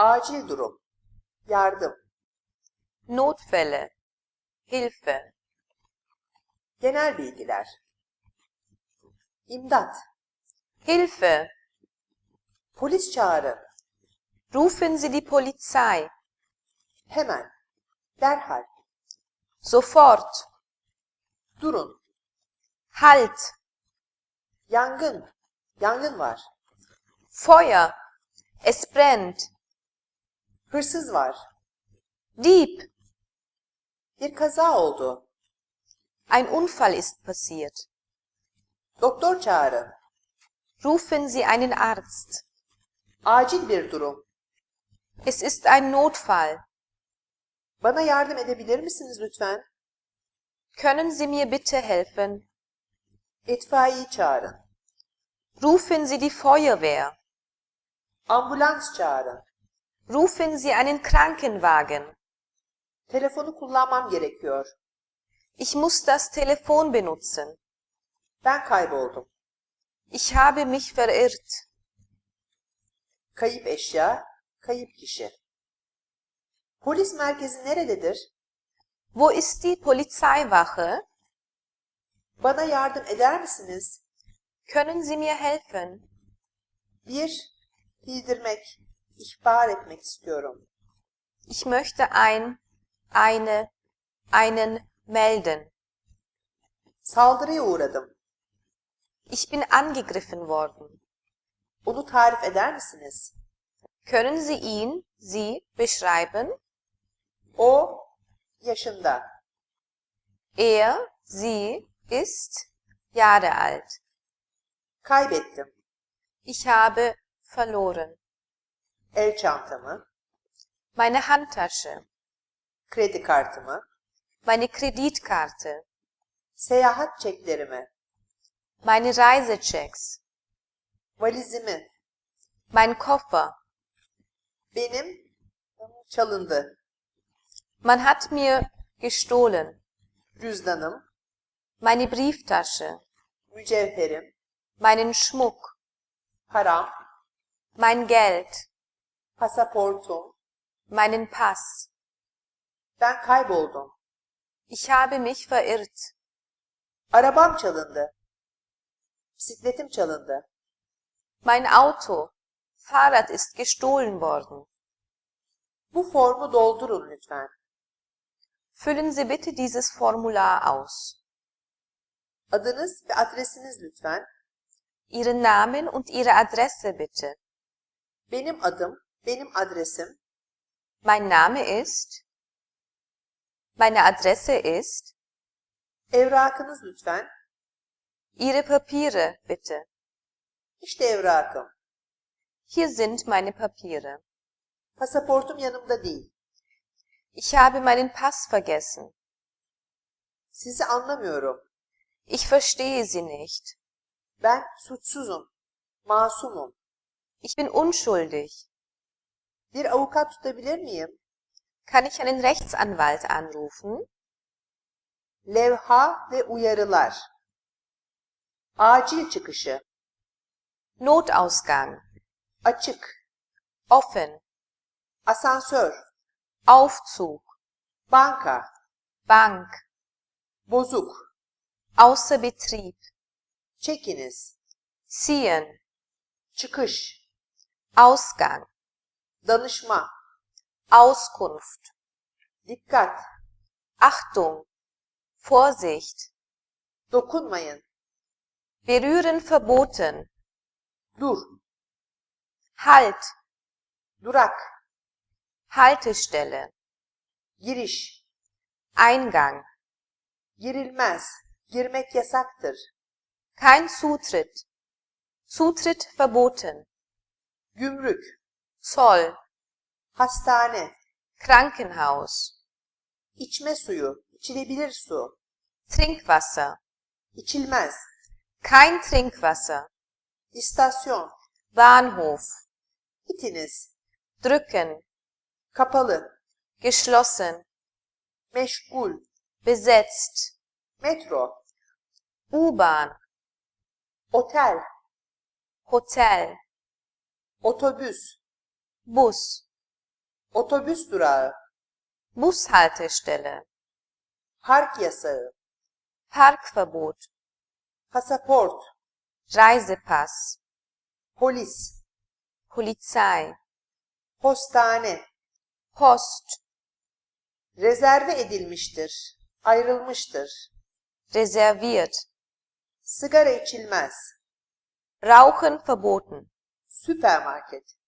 Acil durum. Yardım. Notfälle, Hilfe, Genel bilgiler. İmdat. Hilfe, Polis çağırın. rufen Sie die Polizei, Hemen. Derhal. sofort, Durun. Halt, Yangın. Yangın var. Feuer, es brennt, Hırsız var. Dieb, Bir kaza oldu. ein Unfall ist passiert. Doktor çağırın. Rufen Sie einen Arzt. Acil bir durum. Es ist ein Notfall. Bana yardım edebilir misiniz lütfen? Können Sie mir bitte helfen? İtfaiyeyi çağırın. Rufen Sie die Feuerwehr. Ambulans çağırın. Rufen Sie einen Krankenwagen. Telefonu kullanmam gerekiyor. Ich muss das Telefon benutzen. Ben kayboldum. Ich habe mich verirrt. Kayıp eşya, kayıp kişi. Polis merkezi nerededir? Wo ist die Polizeiwache? Bana yardım eder misiniz? Können Sie mir helfen? Bir, bildirmek, ihbar etmek istiyorum. Ich möchte ein, eine, einen melden. Saldırıya uğradım. Ich bin angegriffen worden. Onu tarif eder misiniz? Können Sie ihn, sie beschreiben? O, yaşında. Er, sie ist Jahre alt. Kaybettim. Ich habe verloren. El çantamı, Meine Handtasche, kredi kartımı, meine Kreditkarte, seyahat çeklerimi, meine Reisechecks, valizimi, mein Koffer. benim çalındı. Man hat mir gestohlen. Cüzdanım, Meine Brieftasche, mücevherim, meinen Schmuck, param, mein Geld, pasaportum. meinen Pass. Ben kayboldum. Ich habe mich verirrt. Arabam çalındı. Bisikletim çalındı. Mein Auto, Fahrrad ist gestohlen worden. Bu formu doldurun lütfen. Füllen Sie bitte dieses Formular aus. Adınız ve adresiniz lütfen. Ihren Namen und Ihre Adresse bitte. Benim adım, benim adresim, Mein Name ist. Meine Adresse ist. evrakınız lütfen. Ihre Papiere bitte. İşte evrakım. Hier sind meine Papiere. Pasaportum yanımda değil. Ich habe meinen Pass vergessen. Sizi anlamıyorum. Ich verstehe Sie nicht. Ben suçsuzum. Masumum. Ich bin unschuldig. Bir avukat tutabilir miyim? Kann ich einen Rechtsanwalt anrufen? Levha ve uyarılar. Acil çıkışı. Notausgang. Açık. Offen. Asansör. Aufzug. Banka. Bank. Bozuk. Außer Betrieb. Çekiniz. Ziehen. Çıkış. Ausgang. Danışma. Auskunft. Dikkat. Achtung. Vorsicht. Dokunmayın. Berühren verboten. Dur. Halt. Durak. Haltestelle. Giriş. Eingang. Girilmez. Girmek yasaktır. Kein Zutritt. Zutritt verboten. Gümrük. Zoll. Hastane. Krankenhaus. İçme suyu. İçilebilir su. Trinkwasser. İçilmez. Kein Trinkwasser. İstasyon. Bahnhof. İtiniz. Drücken. Kapalı. Geschlossen. Meşgul. Besetzt. Metro. U-Bahn. Otel. Hotel. Otobüs. Bus. otobüs durağı, Bushaltestelle, park yasağı, Parkverbot, pasaport, Reisepass, polis, Polizei, postane, Post, rezerve edilmiştir, ayrılmıştır, reserviert, sigara içilmez, Rauchen verboten, süpermarket,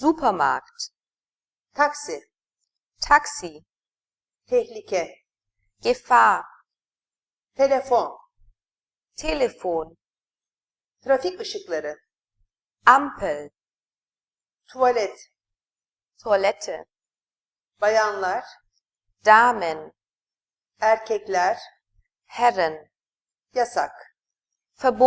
Supermarkt, taksi, Taxi, tehlike, Gefahr, telefon, Telefon, trafik ışıkları, Ampel, tuvalet, Toilette, bayanlar, Damen, erkekler, Herren, yasak. verboten.